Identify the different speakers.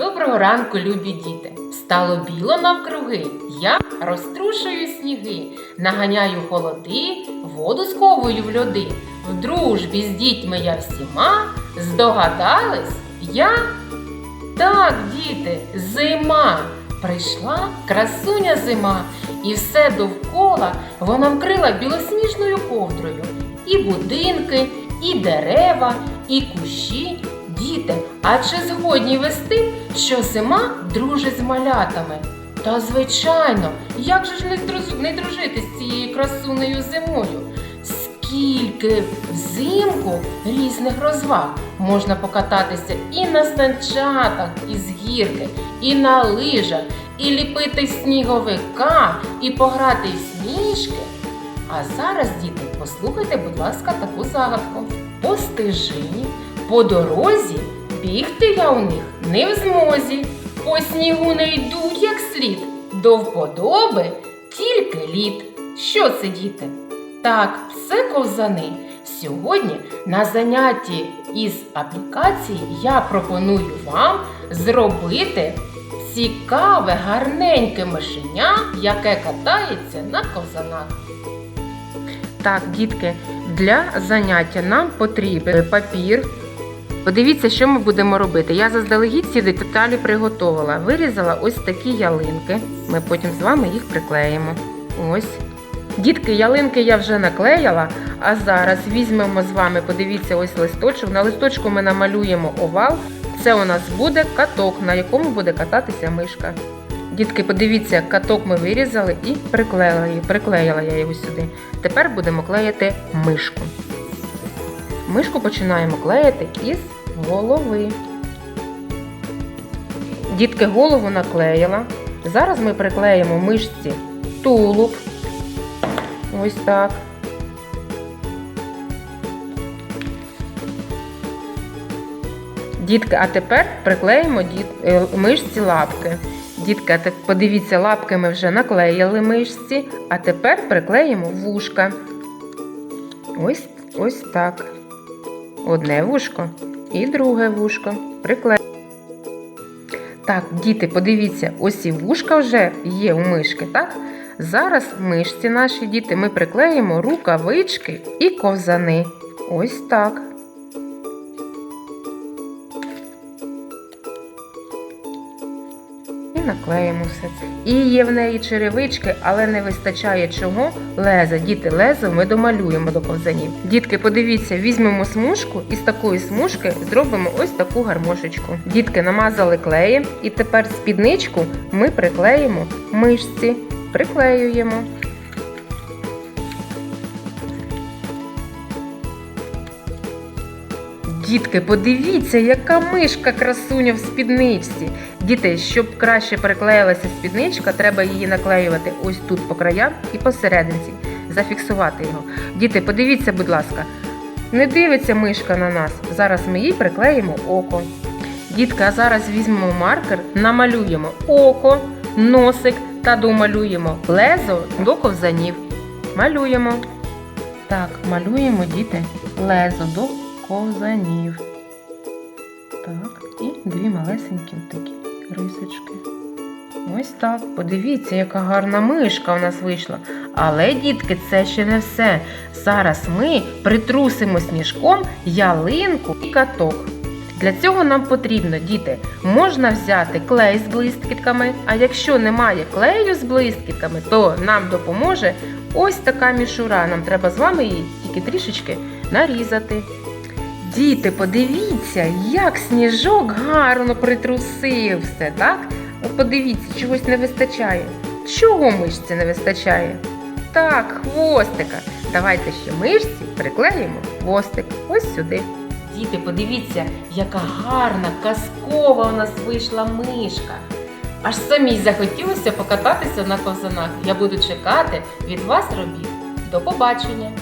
Speaker 1: Доброго ранку, любі діти! Стало біло навкруги, я розтрушую сніги, наганяю холоди, воду сковую в льоди. В дружбі з дітьми я всіма здогадались я. Так, діти, зима. Прийшла красуня зима, і все довкола вона вкрила білосніжною ковдрою. І будинки, і дерева, і кущі. Діти, а чи згодні вести, що зима дружить з малятами? Та звичайно, як же ж не, дружити з цією красунею зимою? Скільки взимку різних розваг можна покататися і на санчатах із гірки, і на лижах, і ліпити сніговика, і пограти в сніжки. А зараз, діти, послухайте, будь ласка, таку загадку. По по дорозі бігти я у них не в змозі. По снігу не йдуть як слід, до вподоби тільки лід. Що це, діти? Так, це ковзани. Сьогодні на занятті із аплікації я пропоную вам зробити цікаве, гарненьке мишеня, яке катається на ковзанах. Так, дітки, для заняття нам потрібен папір. Подивіться, що ми будемо робити. Я заздалегідь ці деталі приготувала. Вирізала ось такі ялинки. Ми потім з вами їх приклеїмо. Ось. Дітки, ялинки я вже наклеїла, а зараз візьмемо з вами, подивіться, ось листочок. На листочку ми намалюємо овал. Це у нас буде каток, на якому буде кататися мишка. Дітки, подивіться, каток ми вирізали і приклеїла, її- приклеїла я його сюди. Тепер будемо клеїти мишку. Мишку починаємо клеїти із голови. Дітки голову наклеїла. Зараз ми приклеїмо мишці тулуб. Ось так. Дітки, а тепер приклеїмо е, мишці лапки. Дітки, а подивіться, лапки ми вже наклеїли мишці, а тепер приклеїмо вушка. Ось, ось так. Одне вушко і друге вушко. Приклеїмо. Так, діти, подивіться, ось і вушка вже є у мишки, так? Зараз мишці наші діти ми приклеїмо рукавички і ковзани. Ось так. І наклеїмо все це. І є в неї черевички, але не вистачає чого? Леза. Діти, лезо ми домалюємо до ковзанів. Дітки, подивіться, візьмемо смужку і з такої смужки зробимо ось таку гармошечку. Дітки намазали клеєм, і тепер спідничку ми приклеїмо мишці. Приклеюємо. Дітки, подивіться, яка мишка красуня в спідничці. Діти, щоб краще переклеїлася спідничка, треба її наклеювати ось тут по краям і посерединці, зафіксувати його. Діти, подивіться, будь ласка, не дивиться мишка на нас. Зараз ми їй приклеїмо око. Дітки, а зараз візьмемо маркер, намалюємо око, носик та домалюємо лезо до ковзанів. Малюємо. Так, малюємо, діти, лезо до ковзанів. Так, і дві малесенькі такі рисочки. Ось так. Подивіться, яка гарна мишка у нас вийшла. Але, дітки, це ще не все. Зараз ми притрусимо сніжком ялинку і каток. Для цього нам потрібно, діти, можна взяти клей з блискітками, а якщо немає клею з блискітками, то нам допоможе ось така мішура. Нам треба з вами її тільки трішечки нарізати. Діти, подивіться, як сніжок гарно притрусився, так? Подивіться, чогось не вистачає. Чого мишці не вистачає? Так, хвостика. Давайте ще мишці приклеїмо хвостик ось сюди. Діти, подивіться, яка гарна, казкова у нас вийшла мишка. Аж самій захотілося покататися на ковзанах. Я буду чекати від вас робіт. До побачення!